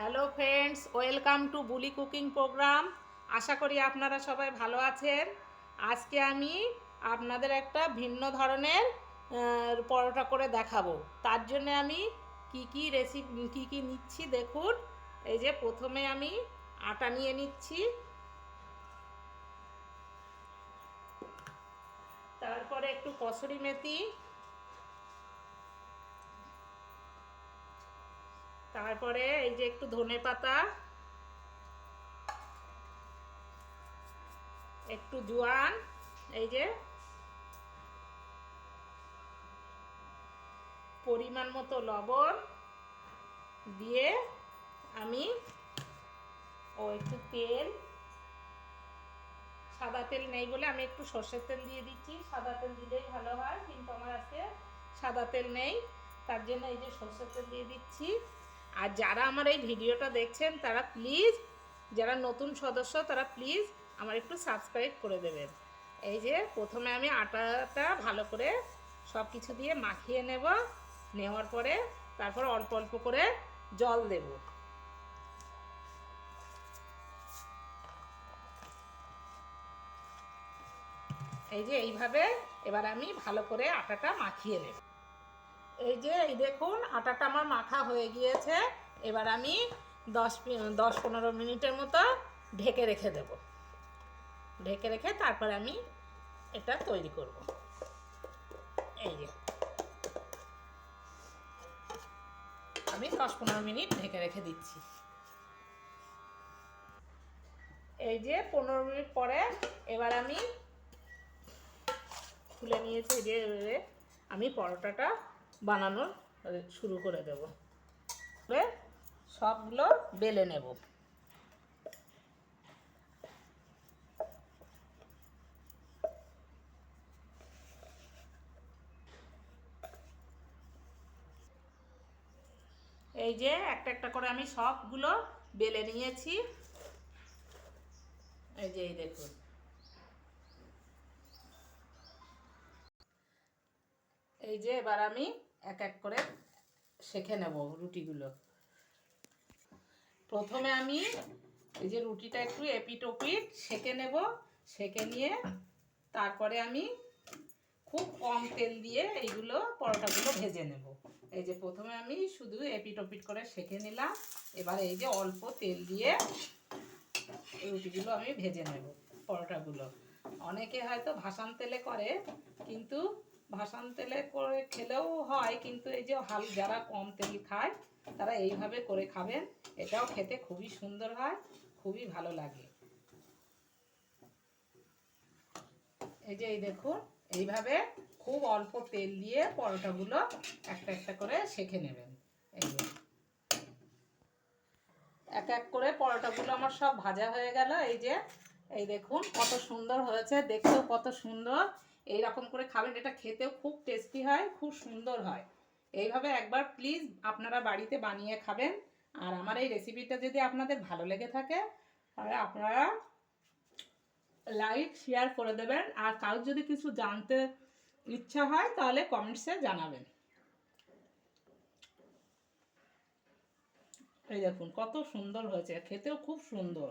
Hello friends, welcome to Buli cooking programme. আশা করি আপনারা সবাই ভালো আছেন। আজকে আমি আপনাদের একটা ভিন্ন ধরনের পরোটা করে দেখাবো। তার জন্য আমি কি কি রেসিপি কি কি নিচ্ছি দেখুন। এই যে প্রথমে আমি আটা নিয়ে নিচ্ছি। তারপরে একটু কসুরি মেথি তারপরে এই যে একটু ধনে পাতা, একটু জোয়ান, এই যে পরিমাণ মতো লবণ দিয়ে আমি ও একটু তেল, সাদা তেল নেই বলে আমি একটু সর্ষের তেল দিয়ে দিচ্ছি। সাদা তেল দিলেই ভালো হয়, কিন্তু আমার আজকে সাদা তেল নেই, তার জন্য এই যে সর্ষের তেল দিয়ে দিচ্ছি। আর যারা আমার এই ভিডিওটা দেখছেন, তারা প্লিজ যারা নতুন সদস্য, তারা প্লিজ আমার একটু সাবস্ক্রাইব করে দেবেন। এই যে প্রথমে আমি আটাটা ভালো করে সব কিছু দিয়ে মাখিয়ে নেব। নেওয়ার পরে তারপর অল্প অল্প করে জল দেব। এই যে এইভাবে এবার আমি ভালো করে আটাটা মাখিয়ে নেব। এই যে, এই দেখুন, আটাটা আমার মাখা হয়ে গিয়েছে। এবার আমি দশ দশ পনেরো মিনিটের মতো ঢেকে রেখে দেব। ঢেকে রেখে তারপরে আমি এটা তৈরি করব। এই যে। আমি দশ পনেরো মিনিট ঢেকে রেখে দিচ্ছি। এই যে, পনেরো মিনিট পরে এবার আমি খুলে নিয়েছি যে, আমি পরোটাটা বানানোর শুরু করে দেব। সবগুলো বেলে নেব। এই যে একটা একটা করে আমি সবগুলো বেলে নিয়েছি। এই যে, এই দেখুন। এই যে, এবার আমি এক এক করে শেখে নেব রুটিগুলো। প্রথমে আমি এই যে রুটিটা একটু এপিট ওপিট সেকে নেব সেকে নিয়ে তারপরে আমি খুব কম তেল দিয়ে এইগুলো, পরোটাগুলো ভেজে নেব। এই যে প্রথমে আমি শুধু এপিট ওপিট করে সেকে নিলাম, এবার এই যে অল্প তেল দিয়ে রুটিগুলো আমি ভেজে নেব, পরোটাগুলো। অনেকে হয়তো ভাসান তেলে করে, কিন্তু ভাসান তেলে করে খেলেও হয়, কিন্তু এই যে হাল যারা কম তেল খায়, তারা এইভাবে করে খাবেন। এটাও খেতে খুবই সুন্দর হয়, খুবই ভালো লাগে। এই যে এই দেখুন, এইভাবে খুব অল্প তেল দিয়ে পরোটাগুলো একটা একটা করে সেঁকে নেবেন। এই এক এক করে পরোটাগুলো আমার সব ভাজা হয়ে গেল, এই যে এই দেখুন, কত সুন্দর হয়েছে। দেখতেও কত সুন্দর। এই রকম করে খাবেন, এটা খেতেও খুব টেস্টি হয়, খুব সুন্দর হয়। এইভাবে একবার প্লিজ আপনারা বাড়িতে বানিয়ে খাবেন। আর আমার এই রেসিপিটা যদি আপনাদের ভালো লেগে থাকে, তাহলে আপনারা লাইক শেয়ার করে দেবেন। আর কারোর যদি কিছু জানতে ইচ্ছা হয়, তাহলে কমেন্টসে জানাবেন। এই দেখুন, কত সুন্দর হয়েছে। খেতেও খুব সুন্দর।